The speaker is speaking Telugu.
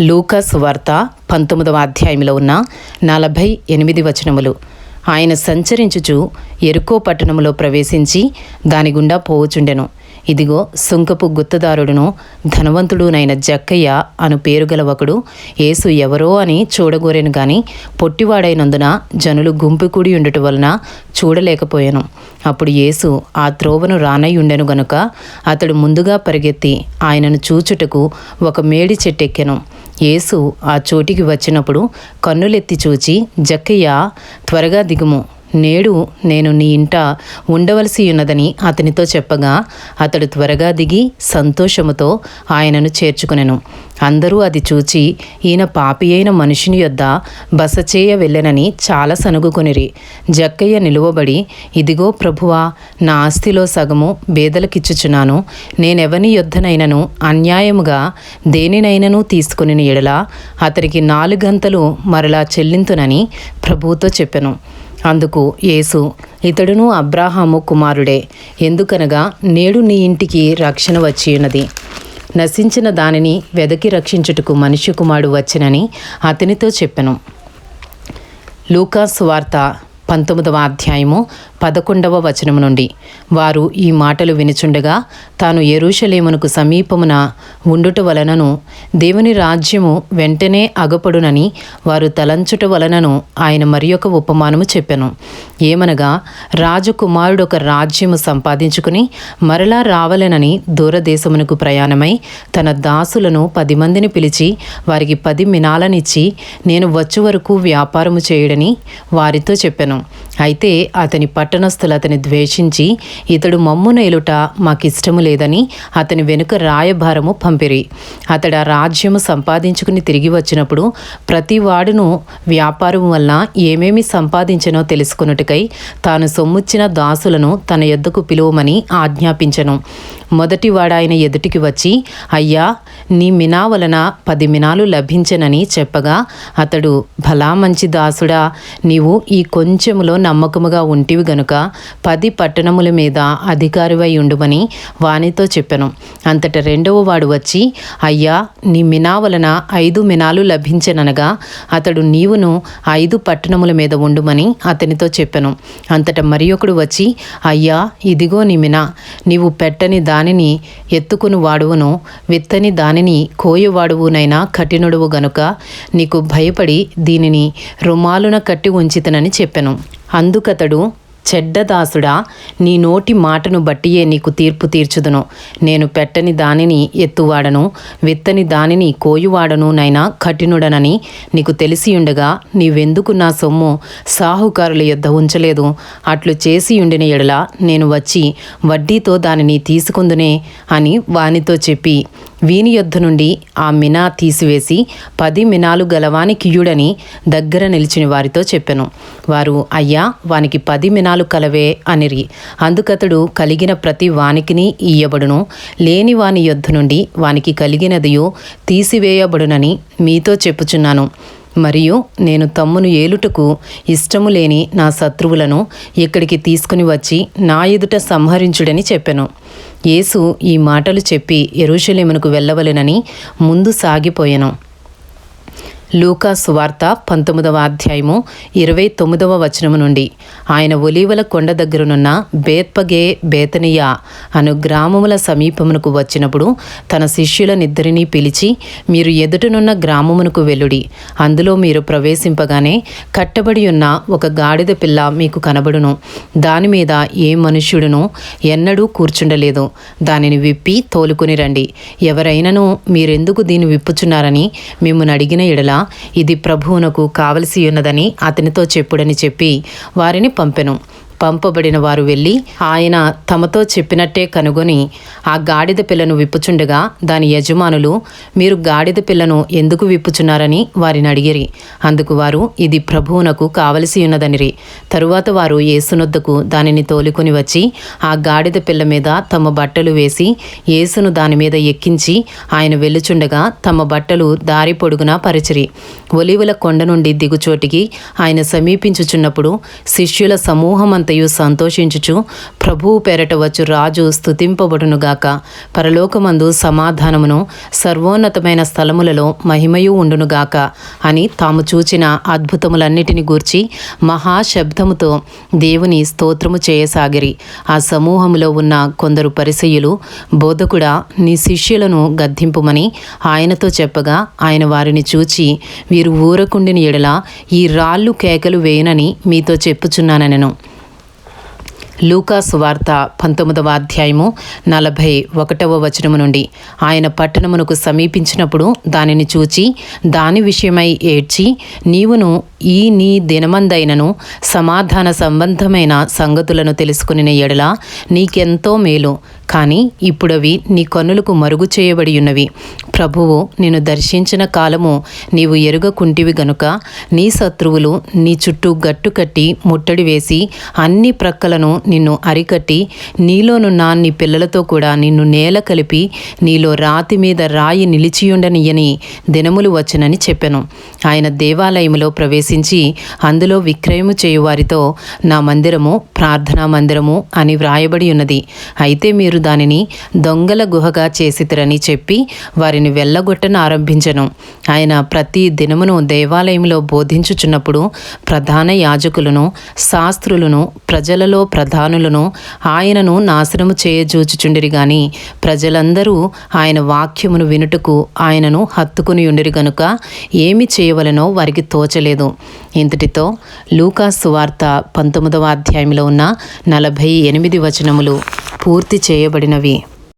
లూకస్ వార్త పంతొమ్మిదవ అధ్యాయంలో ఉన్న నలభై ఎనిమిది వచనములు. ఆయన సంచరించుచు ఎరుకో పట్టణములో ప్రవేశించి దాని గుండా పోవుచుండెను. ఇదిగో సుంకపు గుత్తదారుడును ధనవంతుడునైన జక్కయ్య అను పేరు గల ఒకడు యేసు ఎవరో అని చూడగోరెను గాని పొట్టివాడైనందున జనులు గుంపు కూడి ఉండుట వలన చూడలేకపోయాను. అప్పుడు యేసు ఆ త్రోవను రానయ్యుండెను గనుక అతడు ముందుగా పరిగెత్తి ఆయనను చూచుటకు ఒక మేడి చెట్టెక్కెను. యేసు ఆ చోటికి వచ్చినప్పుడు కన్నులెత్తి చూచి జక్కయ్య త్వరగా దిగుము. నేడు నేను నీ ఇంట ఉండవలసి ఉన్నదని అతనితో చెప్పగా అతడు త్వరగా దిగి సంతోషముతో ఆయనను చేర్చుకునెను. అందరూ అది చూచి ఈయన పాపి అయిన మనుషుని యొద్ద బస చేయ వెళ్ళెనని చాలా సనుగుకొనిరి. జక్కయ్య నిలువబడి ఇదిగో ప్రభువా నా ఆస్తిలో సగము బేదలకిచ్చుచున్నాను. నేనెవని యొద్దనైనను అన్యాయముగా దేనినైనను తీసుకుని ఎడల అతనికి నాలుగంతలు మరలా చెల్లింతునని ప్రభువుతో చెప్పెను. అందుకు యేసు ఇతడును అబ్రాహాము కుమారుడే ఎందుకనగా నేడు నీ ఇంటికి రక్షణ వచ్చియున్నది. నశించిన దానిని వెదకి రక్షించుటకు మనిషి కుమారుడు వచ్చినని అతనితో చెప్పెను. లూకాస్ వార్త పంతొమ్మిదవ అధ్యాయము పదకొండవ వచనము నుండి. వారు ఈ మాటలు వినుచుండగా తాను ఎరుషలేమునకు సమీపమున ఉండుట వలనను దేవుని రాజ్యము వెంటనే అగపడునని వారు తలంచుట వలనను ఆయన మరి ఉపమానము చెప్పెను. ఏమనగా రాజకుమారుడు ఒక రాజ్యము సంపాదించుకుని మరలా రావలెనని దూరదేశమునకు ప్రయాణమై తన దాసులను పది మందిని పిలిచి వారికి పది మినాలనిచ్చి నేను వచ్చు వరకు వ్యాపారము చేయడని వారితో చెప్పెను. అయితే అతని పట్టణస్థులు అతని ద్వేషించి ఇతడు మమ్మున ఎలుట మాకిష్టము లేదని అతని వెనుక రాయభారము పంపిరి. అతడు ఆ రాజ్యము సంపాదించుకుని తిరిగి వచ్చినప్పుడు ప్రతి వాడును వ్యాపారం వల్ల ఏమేమి సంపాదించనో తెలుసుకున్నట్టుకై తాను సొమ్ముచ్చిన దాసులను తన యొద్దకు పిలువమని ఆజ్ఞాపించను. మొదటి వాడాయన ఎదుటికి వచ్చి అయ్యా నీ మినా వలన పది మినాలు లభించనని చెప్పగా అతడు భలా మంచి దాసుడా నీవు ఈ కొంచెములో నమ్మకముగా ఉంటివి గనుక పది పట్టణముల మీద అధికారివై ఉండుమని వానితో చెప్పెను. అంతట రెండవ వాడు వచ్చి అయ్యా నీ మినా వలన ఐదు మినాలు లభించననగా అతడు నీవును ఐదు పట్టణముల మీద ఉండుమని అతనితో చెప్పెను. అంతట మరి ఒకడు వచ్చి అయ్యా ఇదిగో నీ మినా నీవు పెట్టని దానిని ఎత్తుకుని వాడువును విత్తని దానిని కోయువాడువునైనా కఠినుడువు గనుక నీకు భయపడి దీనిని రుమాలున కట్టి ఉంచితనని చెప్పెను. అందుకతడు చెడ్డదాసుడా నీ నోటి మాటను బట్టియే నీకు తీర్పు తీర్చుదును. నేను పెట్టని దానిని ఎత్తువాడను విత్తని దానిని కోయువాడను నైనా కఠినుడనని నీకు తెలిసియుండగా నీవెందుకు నా సొమ్ము సాహుకారుల యొద్ద ఉంచలేదు. అట్లు చేసి ఉండిన ఎడల నేను వచ్చి వడ్డీతో దానిని తీసుకుందునే అని వానితో చెప్పి వీని యొద్ద నుండి ఆ మినా తీసివేసి పది మినాలు గలవాని కియుడని దగ్గర నిలిచిన వారితో చెప్పెను. వారు అయ్యా వానికి పది మినాలు కలవే అనిరి. అందుకతడు కలిగిన ప్రతి వానికిని ఇయ్యబడును. లేని వాని యొద్ద నుండి వానికి కలిగినదియో తీసివేయబడునని మీతో చెప్పుచున్నాను. మరియు నేను తమ్మును ఏలుటకు ఇష్టము లేని నా శత్రువులను ఇక్కడికి తీసుకుని వచ్చి నా ఎదుట సంహరించుడని చెప్పెను. యేసు ఈ మాటలు చెప్పి ఎరుషలేమునకు వెళ్ళవలెనని ముందు సాగిపోయెను. లూకా సువార్త పంతొమ్మిదవ అధ్యాయము ఇరవై తొమ్మిదవ వచనము నుండి. ఆయన ఒలీవల కొండ దగ్గరనున్న బేత్పగే బేతనియా అను గ్రామముల సమీపమునకు వచ్చినప్పుడు తన శిష్యులనిద్దరినీ పిలిచి మీరు ఎదుటనున్న గ్రామమునకు వెళ్ళుడి. అందులో మీరు ప్రవేశింపగానే కట్టబడి ఉన్న ఒక గాడిద పిల్ల మీకు కనబడును. దాని మీద ఏ మనుష్యుడును ఎన్నడూ కూర్చుండలేదు. దానిని విప్పి తోలుకుని రండి. ఎవరైనను మీరెందుకు దీన్ని విప్పుచున్నారని మిమ్మల్ని అడిగిన ఎడలా ఇది ప్రభువునకు కావలసి ఉన్నదని అతనితో చెప్పుడని చెప్పి వారిని పంపెను. పంపబడిన వారు వెళ్ళి ఆయన తమతో చెప్పినట్టే కనుగొని ఆ గాడిద పిల్లను విప్పుచుండగా దాని యజమానులు మీరు గాడిద పిల్లను ఎందుకు విప్పుచున్నారని వారిని అడిగిరి. అందుకు వారు ఇది ప్రభువునకు కావలసి ఉన్నదనిరి. తరువాత వారు యేసునొద్దకు దానిని తోలుకొని వచ్చి ఆ గాడిద పిల్ల మీద తమ బట్టలు వేసి యేసును దాని మీద ఎక్కించి ఆయన వెళ్ళుచుండగా తమ బట్టలు దారి పొడుగునా పరిచిరి. ఒలివుల కొండ నుండి దిగుచోటికి ఆయన సమీపించుచున్నప్పుడు శిష్యుల సమూహమంత ప్రజలంతయు సంతోషించుచు ప్రభువు పేరట వచ్చు రాజు స్థుతింపబడునుగాక పరలోకమందు సమాధానమును సర్వోన్నతమైన స్థలములలో మహిమయు ఉండునుగాక అని తాము చూచిన అద్భుతములన్నిటిని గూర్చి మహాశబ్దముతో దేవుని స్తోత్రము చేయసాగిరి. ఆ సమూహములో ఉన్న కొందరు పరిసయులు బోధకుడా నీ శిష్యులను గద్దింపుమని ఆయనతో చెప్పగా ఆయన వారిని చూచి వీరు ఊరకుండిని ఎడల ఈ రాళ్ళు కేకలు వేయనని మీతో చెప్పుచున్నానెను లూకాసు వార్త పంతొమ్మిదవ అధ్యాయము నలభై ఒకటవ వచనము నుండి. ఆయన పట్టణమునకు సమీపించినప్పుడు దానిని చూచి దాని విషయమై ఏడ్చి నీవును ఈ నీ దినమందైనను సమాధాన సంబంధమైన సంగతులను తెలుసుకుని ఎడల నీకెంతో మేలు. కానీ ఇప్పుడవి నీ కన్నులకు మరుగు చేయబడి ఉన్నవి ప్రభువు నిన్ను దర్శించిన కాలము నీవు ఎరుగకుంటివి గనుక నీ శత్రువులు నీ చుట్టూ గట్టు కట్టి ముట్టడి వేసి అన్ని ప్రక్కలను నిన్ను అరికట్టి నీలోనున్న నీ పిల్లలతో కూడా నిన్ను నేల కలిపి నీలో రాతి మీద రాయి నిలిచియుండనియని దినములు వచ్చనని చెప్పెను. ఆయన దేవాలయములో ప్రవేశించి అందులో విక్రయము చేయువారితో నా మందిరము ప్రార్థనా మందిరము అని వ్రాయబడి ఉన్నది అయితే మీరు దానిని దొంగల గుహగా చేసితిరని చెప్పి వారిని వెళ్ళగొట్టను ఆరంభించను. ఆయన ప్రతి దినమును దేవాలయంలో బోధించుచున్నప్పుడు ప్రధాన యాజకులను శాస్త్రులను ప్రజలలో ప్రధానులను ఆయనను నాశనము చేయజూచుచుండిరి గాని ప్రజలందరూ ఆయన వాక్యమును వినుటకు ఆయనను హత్తుకుని ఉండిరి గనుక ఏమి చేయవలనో వారికి తోచలేదు. ఇంతటితో లూకా సువార్త పంతొమ్మిదవ అధ్యాయంలో ఉన్న నలభై ఎనిమిది వచనములు పూర్తి చేయబడినవి.